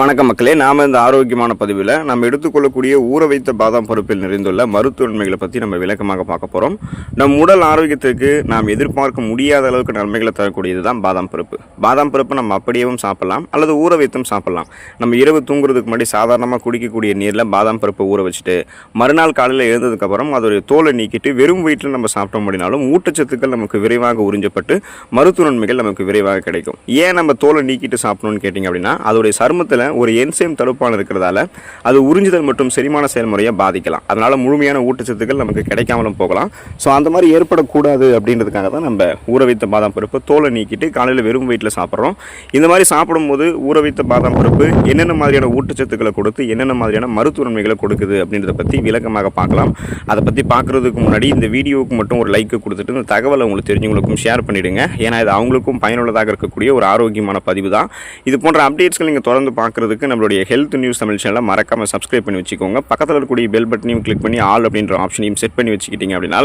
வணக்கம் மக்களே நாம் இந்த ஆரோக்கியமான பதிவில் நம்ம எடுத்துக்கொள்ளக்கூடிய ஊற வைத்த பாதாம் பருப்பில் நிறைந்துள்ள மருத்துவ நன்மைகளை பற்றி நம்ம விளக்கமாக பார்க்க போகிறோம் நம் உடல் ஆரோக்கியத்திற்கு நாம் எதிர்பார்க்க முடியாத அளவுக்கு நன்மைகளை தரக்கூடியது தான் பாதாம் பருப்பு. பாதாம் பருப்பு நம்ம அப்படியேவும் சாப்பிடலாம் அல்லது ஊற வைத்தும் சாப்பிடலாம். நம்ம இரவு தூங்குறதுக்கு முன்னாடி சாதாரணமாக குடிக்கக்கூடிய நீரில் பாதாம் பருப்பை ஊற வச்சுட்டு மறுநாள் காலையில் எழுந்ததுக்கப்புறம் அதோடைய தோலை நீக்கிட்டு வெறும் வயிற்றில் நம்ம சாப்பிட்டோம் அப்படின்னாலும் ஊட்டச்சத்துக்கள் நமக்கு விரைவாக உறிஞ்சப்பட்டு மருத்துவ நன்மைகள் நமக்கு விரைவாக கிடைக்கும். ஏன் நம்ம தோலை நீக்கிட்டு சாப்பிடணும்னு கேட்டிங்க அப்படின்னா அதோடைய சருமத்தில் ஒரு என்சைம் தடுப்பான் இருக்கிறதால அது உறிஞ்சுதல் மற்றும் செரிமான செயல்முறையை பாதிக்கலாம். அதனால முழுமையான ஊட்டச்சத்துக்கள் நமக்கு கிடைக்காமலும் போகலாம். ஸோ அந்த மாதிரி ஏற்படக்கூடாது அப்படின்றதுக்காக தான் நம்ம ஊற வைத்த பாதாம் பருப்பு தோலை நீக்கிட்டு காலையில் வெறும் வயிற்றில் சாப்பிட்றோம். இந்த மாதிரி சாப்பிடும்போது ஊற வைத்த பாதாம் பருப்பு என்னென்ன மாதிரியான ஊட்டச்சத்துக்களை கொடுத்து என்னென்ன மாதிரியான மருத்துவ நன்மைகளை கொடுக்குது அப்படின்றத பற்றி விளக்கமாக பார்க்கலாம். அதை பற்றி பார்க்குறதுக்கு முன்னாடி இந்த வீடியோவுக்கு மட்டும் ஒரு லைக் கொடுத்துட்டு இந்த தகவலை உங்களுக்கு தெரிஞ்சவங்களுக்கும் ஷேர் பண்ணிவிடுங்க ஏன்னா இது அவங்களுக்கும் பயனுள்ளதாக இருக்கக்கூடிய ஒரு ஆரோக்கியமான பதிவு தான். இது போன்ற அப்டேட்ஸ்கள் நீங்கள் தொடர்ந்து பார்க்க பார்க்குறதுக்கு நம்மளுடைய ஹெல்த் நியூஸ் தமிழ் சேனலை மறக்காமல் சப்ஸ்கிரைப் பண்ணி வச்சுக்கோங்க. பக்கத்தில் இருக்கக்கூடிய பெல் பட்டனையும் கிளிக் பண்ணி ஆல் அப்படின்ற ஆப்ஷனையும் செட் பண்ணி வச்சுக்கிட்டீங்க அப்படின்னா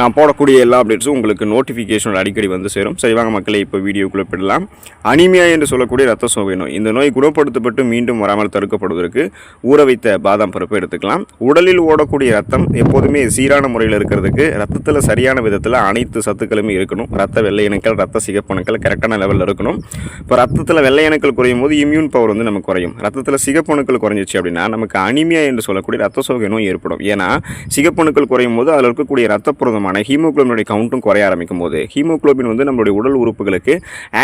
நான் போடக்கூடிய எல்லா அப்டேட்ஸும் உங்களுக்கு நோட்டிஃபிகேஷனோட அடிக்கடி வந்து சேரும். சரி வாங்க மக்களை இப்போ வீடியோக்குள்ளே போயிடலாம். அனிமியா என்று சொல்லக்கூடிய ரத்த சோகை நோய். இந்த நோய் குணப்படுத்தப்பட்டு மீண்டும் வராமல் தடுக்கப்படுவதற்கு ஊற வைத்த பாதாம் பருப்பு எடுத்துக்கலாம். உடலில் ஓடக்கூடிய ரத்தம் எப்போதுமே சீரான முறையில் இருக்கிறதுக்கு ரத்தத்தில் சரியான விதத்தில் அனைத்து சத்துக்களுமே இருக்கணும். ரத்த வெள்ளை அணுக்கள் ரத்த சிகப்பணுக்கள் கரெக்டான லெவலில் இருக்கணும். இப்போ ரத்தத்தில் வெள்ளை அணுக்கள் குறையும் போது இம்யூன் பவர் வந்து நமக்கு குறையும். ரத்தத்தில் சிகப்பணுக்கள் குறைஞ்சிச்சு அப்படின்னா நமக்கு அனிமியா என்று சொல்லக்கூடிய ரத்த சோகை நோய் ஏற்படும். ஏன்னா சிகப்பணுக்கள் குறையும் போது அதில் இருக்கக்கூடிய ரத்த புரதமான ஹீமோகுளோபினுடைய கவுண்ட்டும் குறைய ஆரம்பிக்கும் போது ஹீமோகுளோபின் வந்து நம்மளுடைய உடல் உறுப்புகளுக்கு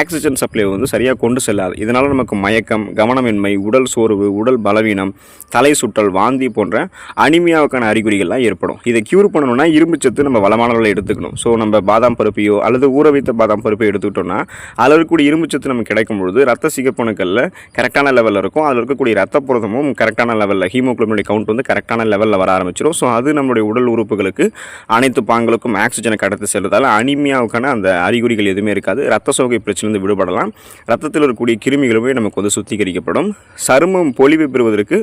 ஆக்சிஜன் சப்ளை வந்து சரியாக கொண்டு செல்லாது. இதனால் நமக்கு மயக்கம் கவனமின்மை உடல் சோர்வு உடல் பலவீனம் தலை சுற்றல் வாந்தி போன்ற அனிமியாவுக்கான அறிகுறிகள்லாம் ஏற்படும். இதை க்யூர் பண்ணணும்னா இரும்புச்சத்து நம்ம வளமானவர்களை எடுத்துக்கணும். ஸோ நம்ம பாதாம் பருப்பையோ அல்லது ஊற வைத்த பாதாம் பருப்பையோ எடுத்துக்கிட்டோம்னா அதில் இருக்கக்கூடிய இரும்புச்சத்து நமக்கு கிடைக்கும் பொழுது ரத்த சிகப்பணுக்களில் கரெக்டான லெவலில் இருக்கும். அதில் இருக்கக்கூடிய ரத்த புரதமும் கரெக்டான லெவலில் ஹீமோக்ளோபினுடைய கவுண்ட் வந்து கரெக்டான லெவலில் வர ஆரம்பிச்சிடும் ஸோ அது நம்மளுடைய உடல் உறுப்புகளுக்கு அனைத்து பாங்களுக்கும் ஆக்சிஜனை கடத்தி செல்வதால் அனிமியாவுக்கான அந்த அறிகுறிகள் எதுவுமே இருக்காது. ரத்த சோகை பிரச்சனையிலிருந்து விடுபடலாம். ரத்தத்தில் இருக்கக்கூடிய கிருமிகளுமே நமக்கு வந்து சுத்திகரிக்கப்படும். சருமம் பொலிவு பெறுவதற்கு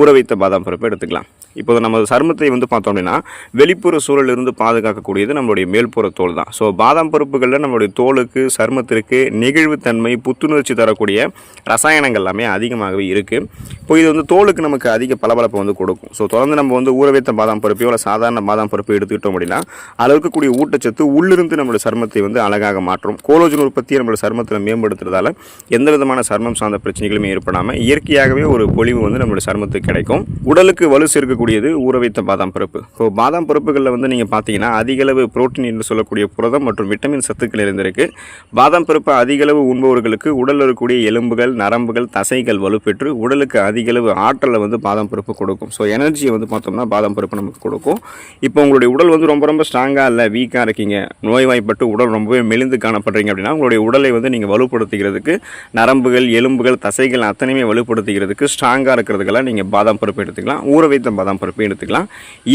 ஊற வைத்த பாதாம் பருப்பை எடுத்துக்கலாம். இப்போது நம்ம சருமத்தை வந்து பார்த்தோம் அப்படின்னா வெளிப்புற சூழலிருந்து பாதுகாக்கக்கூடியது நம்மளுடைய மேல்புற தோல் தான். ஸோ பாதாம் பருப்புகளில் நம்மளுடைய தோலுக்கு சருமத்திற்கு நெகிழ்வுத்தன்மை புத்துணர்ச்சி தரக்கூடிய ரசாயனங்கள் எல்லாமே அதிகமாகவே இருக்குது இப்போ இது வந்து தோலுக்கு நமக்கு அதிக பளபளப்பை வந்து கொடுக்கும். ஸோ தொடர்ந்து நம்ம வந்து ஊற வைத்த பாதாம் பருப்பையோ இல்லை சாதாரண பாதாம் பருப்பு எடுத்துக்கிட்டோம் அப்படின்னா அதில் இருக்கக்கூடிய ஊட்டச்சத்து உள்ளிருந்து நம்மளோட சருமத்தை வந்து அழகாக மாற்றும். கோலோஜன் உற்பத்தியை நம்மளோட சர்மத்தில் மேம்படுத்துறதால எந்த விதமான சருமம் சார்ந்த பிரச்சனைகளுமே ஏற்படாமல் இயற்கையாகவே ஒரு பொலிவு வந்து நம்மளோட சர்மத்துக்கு கிடைக்கும். உடலுக்கு வலு சேர்க்கக்கூடியது ஊற வைத்த பாதாம் பருப்பு. ஸோ பாதாம் பருப்புகளில் வந்து நீங்கள் பார்த்தீங்கன்னா அதிகளவு புரோட்டீன் என்று சொல்லக்கூடிய புரதம் மற்றும் விட்டமின் சத்துக்கள் இருந்திருக்கு. பாதாம் பருப்பு அதிகளவு உண்பவர்களுக்கு உடலில் இருக்கக்கூடிய எலும்புகள் நரம்புகள் தசைகள் வலுப்பெற்று உடலுக்கு அதிகளவு ஆற்றலை வந்து பாதாம் பருப்பு கொடுக்கும். ஸோ எனர்ஜியை வந்து பார்த்தோம்னா பாதாம் பருப்பு நமக்கு கொடுக்கும். இப்போ உங்களுடைய உடல் வந்து ரொம்ப ரொம்ப ஸ்ட்ராங்காக இல்லை வீக்காக இருக்கீங்க நோய்வாய்ப்பட்டு உடல் ரொம்பவே மெலிந்து காணப்படுறீங்க அப்படின்னா உங்களுடைய உடலை வந்து நீங்கள் வலுப்படுத்திக்கிறதுக்கு நரம்புகள் எலும்புகள் தசைகள் அத்தனையுமே வலுப்படுத்துகிறதுக்கு ஸ்ட்ராங்காக இருக்கிறதுக்கெல்லாம் நீங்கள் பாதாம் பருப்பு எடுத்துக்கலாம். ஊற வைத்த பாதாம் பருப்பு எடுத்துக்கலாம்.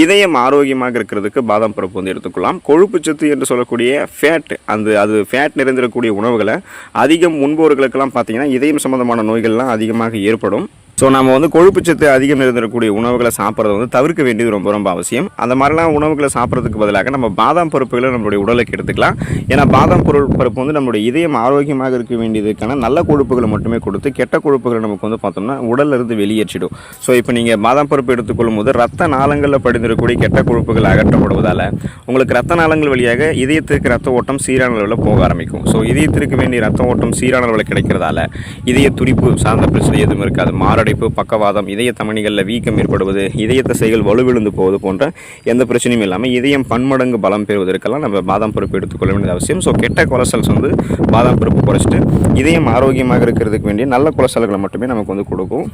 இதயம் ஆரோக்கியமாக இருக்கிறதுக்கு பாதாம் பருப்பு வந்து எடுத்துக்கலாம். கொழுப்பு சத்து என்று சொல்லக்கூடிய ஃபேட் அந்த அது ஃபேட் நிறைந்திருக்கக்கூடிய உணவுகளை அதிகம் உண்பவர்களுக்கெல்லாம் பார்த்தீங்கன்னா இதயம் சம்பந்தமான நோய்கள்லாம் அதிகமாக ஏற்படும். ஸோ நம்ம வந்து கொழுப்புச்சத்து அதிகம் இருந்திருக்கக்கூடிய உணவுகளை சாப்பிட்றது வந்து தவிர்க்க வேண்டியது ரொம்ப ரொம்ப அவசியம். அந்த மாதிரிலாம் உணவுகளை சாப்பிட்றதுக்கு பதிலாக நம்ம பாதாம் பருப்புகளை நம்மளுடைய உடலுக்கு எடுத்துக்கலாம். ஏன்னா பாதாம் பொருள் பருப்பு வந்து நம்மளுடைய இதயம் ஆரோக்கியமாக இருக்க வேண்டியதுக்கான நல்ல கொழுப்புகளை மட்டுமே கொடுத்து கெட்ட கொழுப்புகளை நமக்கு வந்து பார்த்தோம்னா உடலிருந்து இருந்து வெளியேற்றிடும். ஸோ இப்போ நீங்கள் பாதாம் பருப்பு எடுத்துக்கொள்ளும் போது ரத்த நாளங்களில் படிந்திருக்கக்கூடிய கெட்ட கொழுப்புகள் அகற்றப்படுவதால் உங்களுக்கு ரத்த நாளங்கள் வழியாக இதயத்திற்கு ரத்த ஓட்டம் சீரான அளவில் போக ஆரம்பிக்கும். ஸோ இதயத்திற்கு வேண்டிய ரத்த ஓட்டம் சீரான அளவில் கிடைக்கிறதால இதய துடிப்பு சார்ந்த பிரச்சனை எதுவும் இருக்காது. மாரடைப்பு பக்கவாதம் இதய தமணிகளில் வீக்கம் ஏற்படுவது இதய தசைகள் வலுவிழுந்து போவது போன்ற எந்த பிரச்சனையும் இல்லாமல் இதயம் பன்மடங்கு பலம் பெறுவதற்கெல்லாம் நம்ம பாதாம் பருப்பு எடுத்துக்கொள்ள வேண்டியது அவசியம். ஸோ கெட்ட கொலஸ்ட்ரால்ஸ் வந்து பாதாம் பருப்பு குறைச்சிட்டு இதயம் ஆரோக்கியமாக இருக்கிறதுக்கு வேண்டிய நல்ல கொலஸ்ட்ரால்களை மட்டுமே நமக்கு வந்து கொடுக்கும்.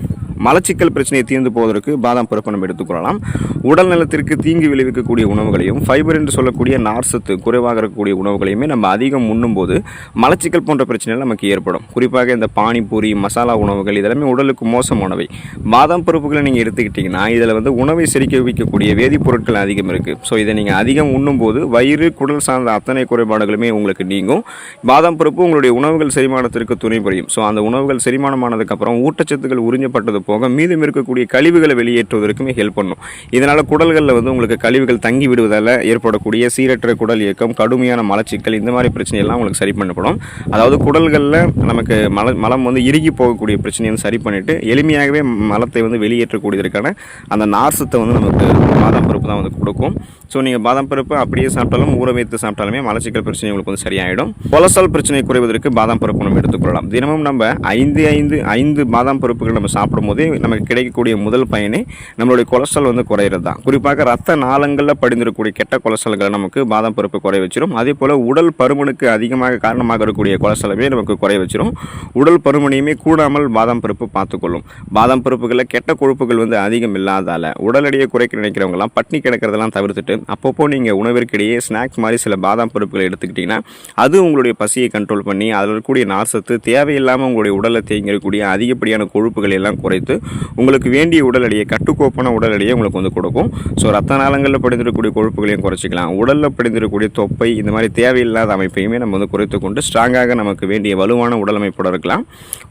மலச்சிக்கல் பிரச்சனையை தீர்ந்து போவதற்கு பாதாம் பருப்பை நம்ம எடுத்துக்கொள்ளலாம். உடல் நலத்திற்கு தீங்கு விளைவிக்கக்கூடிய உணவுகளையும் ஃபைபர் என்று சொல்லக்கூடிய நார்சத்து குறைவாக இருக்கக்கூடிய உணவுகளையுமே நம்ம அதிகம் உண்ணும்போது மலச்சிக்கல் போன்ற பிரச்சனைகள் நமக்கு ஏற்படும். குறிப்பாக இந்த பானிபூரி மசாலா உணவுகள் இதெல்லாமே உடலுக்கு மோசமானவை. பாதாம் பருப்புகளை நீங்கள் எடுத்துக்கிட்டிங்கன்னா இதில் வந்து உணவை செரிக்க வைக்கக்கூடிய வேதிப்பொருட்கள் அதிகம் இருக்குது ஸோ இதை நீங்கள் அதிகம் உண்ணும்போது வயிறு குடல் சார்ந்த அத்தனை குறைபாடுகளுமே உங்களுக்கு நீங்கும். பாதாம் பருப்பு உங்களுடைய உணவுகள் செரிமானத்திற்கு துணை புரியும் ஸோ அந்த உணவுகள் செரிமானமானதுக்கப்புறம் ஊட்டச்சத்துக்கள் உறிஞ்சப்பட்டது போ போக மீதம் இருக்கக்கூடிய கழிவுகளை வெளியேற்றுவதற்குமே ஹெல்ப் பண்ணும். இதனால் குடல்களில் வந்து உங்களுக்கு கழிவுகள் தங்கி விடுவதால் ஏற்படக்கூடிய சீரற்ற குடல் இயக்கம் கடுமையான மலச்சிக்கல் இந்த மாதிரி பிரச்சனையெல்லாம் உங்களுக்கு சரி பண்ணப்படும். அதாவது குடல்களில் நமக்கு மல மலம் வந்து இறுகி போகக்கூடிய பிரச்சனையை வந்து சரி பண்ணிவிட்டு எளிமையாகவே மலத்தை வந்து வெளியேற்றக்கூடியதற்கான அந்த நார்சத்தை வந்து நமக்கு பாதாம் பருப்பு தான் வந்து கொடுக்கும். ஸோ நீங்கள் பாதாம் பருப்பு அப்படியே சாப்பிட்டாலும் ஊற வைத்து சாப்பிட்டாலுமே மலச்சிக்கல் பிரச்சனை உங்களுக்கு வந்து சரியாயிடும். கொலஸ்ட்ரால் பிரச்சனை குறைவதற்கு பாதாம் பருப்பு நம்ம எடுத்துக்கொள்ளலாம். தினமும் நம்ம ஐந்து ஐந்து ஐந்து பாதாம் பருப்புகள் நம்ம சாப்பிடும்போது போது நமக்கு கிடைக்கக்கூடிய முதல் பயனே நம்மளுடைய கொலஸ்ட்ரால் வந்து குறையிறது தான். குறிப்பாக ரத்த நாளங்களில் படிந்திருக்கக்கூடிய கெட்ட கொலஸ்ட்ரால்களை நமக்கு பாதாம் பருப்பு குறைய வச்சிரும். அதே போல் உடல் பருமனுக்கு அதிகமாக காரணமாக இருக்கக்கூடிய கொலஸ்ட்ராலுமே நமக்கு குறைய வச்சிரும். உடல் பருமனையுமே கூடாமல் பாதாம் பருப்பு பார்த்துக்கொள்ளும். பாதாம் பருப்புகளில் கெட்ட கொழுப்புகள் வந்து அதிகம் இல்லாதால் உடல் எடையை குறைக்க நினைக்கிறவங்கலாம் பட்னி கிடக்கிறதெல்லாம் தவிர்த்துட்டு அப்பப்போ நீங்கள் உணவிற்கிடையே ஸ்நாக்ஸ் மாதிரி சில பாதாம் பருப்புகளை எடுத்துக்கிட்டிங்கன்னா அது உங்களுடைய பசியை கண்ட்ரோல் பண்ணி அதில் இருக்கக்கூடிய நார்சத்து தேவையில்லாமல் உங்களுடைய உடலில் தேங்கிருக்கக்கூடிய அதிகப்படியான கொழுப்புகளை எல்லாம் குறைத்து உங்களுக்கு வேண்டிய உடல் எடையை கட்டுக்கோப்பான உடல் எடையை உங்களுக்கு வந்து கொடுக்கும். ஸோ ரத்த நாளங்களில் படிந்திருக்கக்கூடிய கொழுப்புகளையும் குறைச்சிக்கலாம். உடலில் படிந்திருக்கக்கூடிய தொப்பை இந்த மாதிரி தேவையில்லாத அமைப்பையுமே நம்ம வந்து குறைத்து கொண்டு ஸ்ட்ராங்காக நமக்கு வேண்டிய வலுவான உடல் அமைப்போட இருக்கலாம்.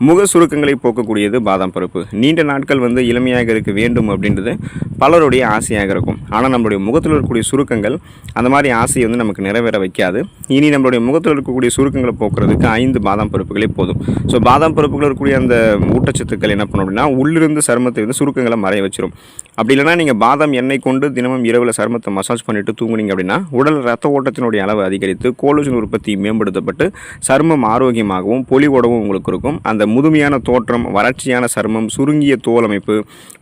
முக சுருக்கங்களை போக்கக்கூடியது பாதாம் பருப்பு. நீண்ட நாட்கள் வந்து இளமையாக இருக்க வேண்டும் அப்படின்றது பலருடைய ஆசையாக இருக்கும். ஆனால் நம்மளுடைய முகத்தில் இருக்கக்கூடிய சுருக்கங்கள் அந்த மாதிரி ஆசையை வந்து நமக்கு நிறைவேற வைக்காது. இனி நம்மளுடைய முகத்தில் இருக்கக்கூடிய சுருக்கங்களை போக்குறதுக்கு ஐந்து பாதாம் பருப்புகளே போதும். ஸோ பாதாம் பருப்புகள் இருக்கக்கூடிய அந்த ஊட்டச்சத்துக்கள் என்ன பண்ணும் அப்படின்னா உள்ளிருந்து சருமத்தை வந்து சுருக்கங்களை மறைய வச்சிரும். அப்படி இல்லைன்னா நீங்கள் பாதாம் எண்ணெய் கொண்டு தினமும் இரவில் சருமத்தை மசாஜ் பண்ணிவிட்டு தூங்குனீங்க அப்படின்னா உடல் ரத்த ஓட்டத்தினுடைய அளவு அதிகரித்து கோலோஜன் உற்பத்தி மேம்படுத்தப்பட்டு சருமம் ஆரோக்கியமாகவும் பொலிவோடவும் உங்களுக்கு இருக்கும். அந்த முதுமையான தோற்றம் வறட்சியான சருமம் சுருங்கிய தோல் அமைப்பு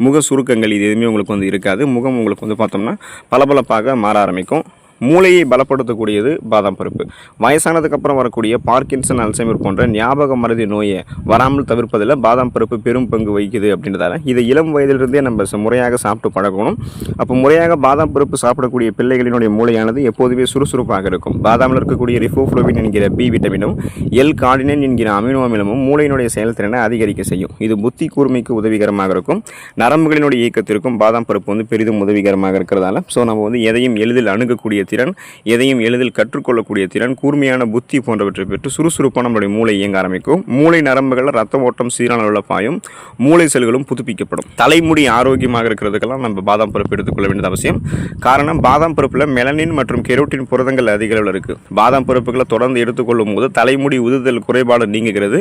முக சுருக்கங்கள் இது எதுவுமே உங்களுக்கு வந்து இருக்காது. முகம் உங்களுக்கு வந்து பார்த்தோம்னா பளபளப்பாக மாற ஆரம்பிக்கும். மூளையை பலப்படுத்தக்கூடியது பாதாம் பருப்பு. வயசானதுக்கப்புறம் வரக்கூடிய பார்க்கின்சன் அல்சைமர் போன்ற ஞாபக மருதி நோயை வராமல் தவிர்ப்பதில் பாதாம் பருப்பு பெரும் பங்கு வகிக்குது அப்படின்றதால இதை இளம் வயதிலிருந்தே நம்ம ச- முறையாக சாப்பிட்டு பழகணும். அப்போ முறையாக பாதாம் பருப்பு சாப்பிடக்கூடிய பிள்ளைகளினுடைய மூளையானது எப்போதுமே சுறுசுறுப்பாக இருக்கும். பாதாமில் இருக்கக்கூடிய ரிஃபோஃப்ளோவின் என்கிற பி விட்டமினும் எல் கார்டினன் என்கிற அமினோ அமிலமும் மூளையினுடைய செயல்திறனை அதிகரிக்க செய்யும். இது புத்தி கூர்மைக்கு உதவிகரமாக இருக்கும். நரம்புகளினுடைய இயக்கத்திற்கும் பாதாம் பருப்பு வந்து பெரிதும் உதவிகரமாக இருக்கிறதால ஸோ நம்ம வந்து எதையும் எளிதில் அணுகக்கூடிய திறன் எதையும் எளிதில் கற்றுக்கொள்ளக்கூடிய திறன் கூர்மையான புத்தி போன்றவற்றை பெற்று சுறுசுறுப்பான நம்மளுடைய மூளை இயங்க ஆரம்பிக்கும். மூளை நரம்புகளில் ரத்த ஓட்டம் சீரான அளவில் பாயும். மூளை செல்களும் புதுப்பிக்கப்படும். தலைமுடி ஆரோக்கியமாக இருக்கிறதுக்கெல்லாம் நம்ம பாதாம் பருப்பு எடுத்துக்கொள்ள வேண்டியது அவசியம். காரணம் பாதாம் பருப்பில் மெலனின் மற்றும் கெரோட்டின் புரதங்கள் அதிக அளவில் இருக்குது பாதாம் பருப்புகளை தொடர்ந்து எடுத்துக்கொள்ளும் போது தலைமுடி உதுதல் குறைபாடு நீங்குகிறது.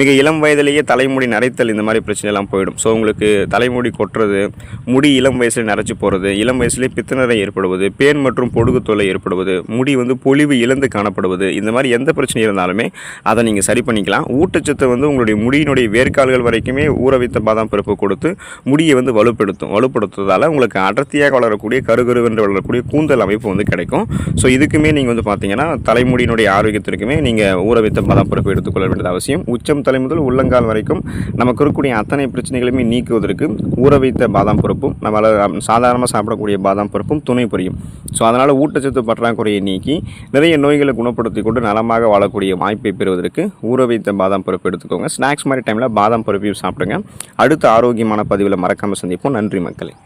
மிக இளம் வயதிலேயே தலைமுடி நரைத்தல் இந்த மாதிரி பிரச்சனைலாம் போயிடும். ஸோ உங்களுக்கு தலைமுடி கொட்டுறது முடி இளம் வயசில் நரைச்சு போகிறது இளம் வயசுலேயே பித்தநரை ஏற்படுவது பேன் மற்றும் பொடுகு தொல்லை ஏற்படுவது முடி வந்து பொலிவு இழந்து காணப்படுவது இந்த மாதிரி எந்த பிரச்சனை இருந்தாலுமே அதை நீங்கள் சரி பண்ணிக்கலாம். ஊட்டச்சத்தை வந்து உங்களுடைய முடியினுடைய வேர்க்கால்கள் வரைக்குமே ஊற வைத்த பாதாம் பருப்பு கொடுத்து முடியை வந்து வலுப்படுத்தும். வலுப்படுத்துவதால் உங்களுக்கு அடர்த்தியாக வளரக்கூடிய கருகருவென்று வளரக்கூடிய கூந்தல் அமைப்பு வந்து கிடைக்கும். ஸோ இதுக்குமே நீங்கள் வந்து பார்த்தீங்கன்னா தலைமுடியினுடைய ஆரோக்கியத்திற்குமே நீங்கள் ஊற வைத்த பாதாம் பருப்பு எடுத்துக்கொள்ள வேண்டியது அவசியம். உச்சம் தலை முதல் உள்ளங்கால் வரைக்கும் நமக்கு இருக்கக்கூடிய அத்தனை பிரச்சனைகளுமே நீக்குவதற்கு ஊற வைத்த பாதாம் பருப்பும் நம்ம சாதாரணமாக சாப்பிடக்கூடிய பாதாம் பருப்பும் துணை புரியும். ஸோ அதனால் ஊட்ட ஊட்டச்சத்து பற்றாக்குறையை நீக்கி நிறைய நோய்களை குணப்படுத்தி கொண்டு நலமாக வாழக்கூடிய வாய்ப்பை பெறுவதற்கு ஊற வைத்த பாதாம் பருப்பு எடுத்துக்கோங்க. ஸ்நாக்ஸ் மாதிரி டைமில் பாதாம் பருப்பையும் சாப்பிடுங்க. அடுத்த ஆரோக்கியமான பதிவில் மறக்காமல் சந்திப்போம். நன்றி மக்களே.